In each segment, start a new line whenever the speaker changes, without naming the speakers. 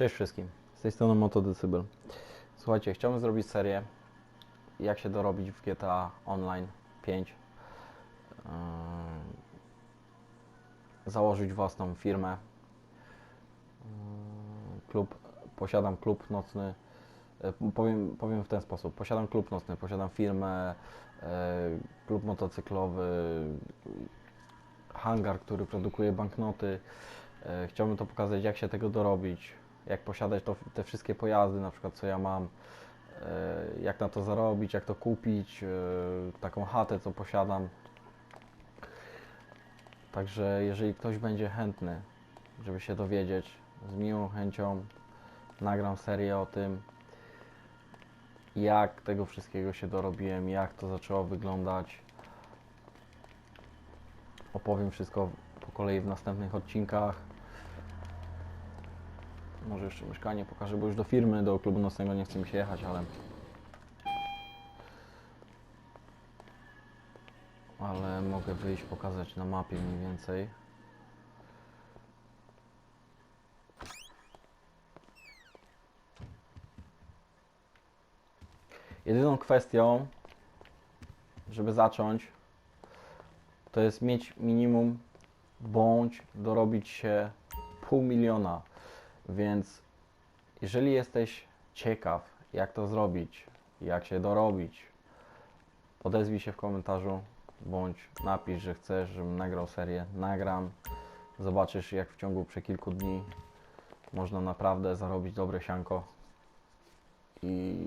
Cześć wszystkim, z tej strony Motodecybel. Słuchajcie, chciałbym zrobić serię jak się dorobić w GTA Online 5. Yy, Założyć własną firmę. Yy, Klub, posiadam klub nocny. Yy, Powiem, powiem w ten sposób. Posiadam klub nocny, posiadam firmę, klub motocyklowy, hangar, który produkuje banknoty. Chciałbym to pokazać, jak się tego dorobić, jak posiadać to, te wszystkie pojazdy, na przykład co ja mam, e, jak na to zarobić, jak to kupić, e, taką chatę, co posiadam. Także jeżeli ktoś będzie chętny, żeby się dowiedzieć, z miłą chęcią nagram serię o tym, jak tego wszystkiego się dorobiłem, jak to zaczęło wyglądać. Opowiem wszystko po kolei w następnych odcinkach. Może jeszcze mieszkanie pokażę, bo już do firmy, do klubu nocnego nie chce mi się jechać, ale... Ale mogę wyjść, pokazać na mapie mniej więcej. Jedyną kwestią, żeby zacząć, to jest mieć minimum bądź dorobić się pół miliona. Więc jeżeli jesteś ciekaw, jak to zrobić, jak się dorobić, odezwij się w komentarzu bądź napisz, że chcesz, żebym nagrał serię. Nagram. Zobaczysz, jak w ciągu przy kilku dni można naprawdę zarobić dobre sianko i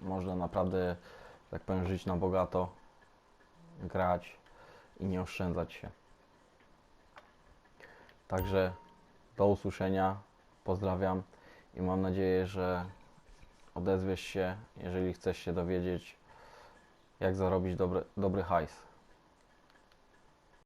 można naprawdę, tak powiem, żyć na bogato, grać i nie oszczędzać się. Także do usłyszenia. Pozdrawiam i mam nadzieję, że odezwiesz się, jeżeli chcesz się dowiedzieć, jak zarobić dobry, dobry hajs.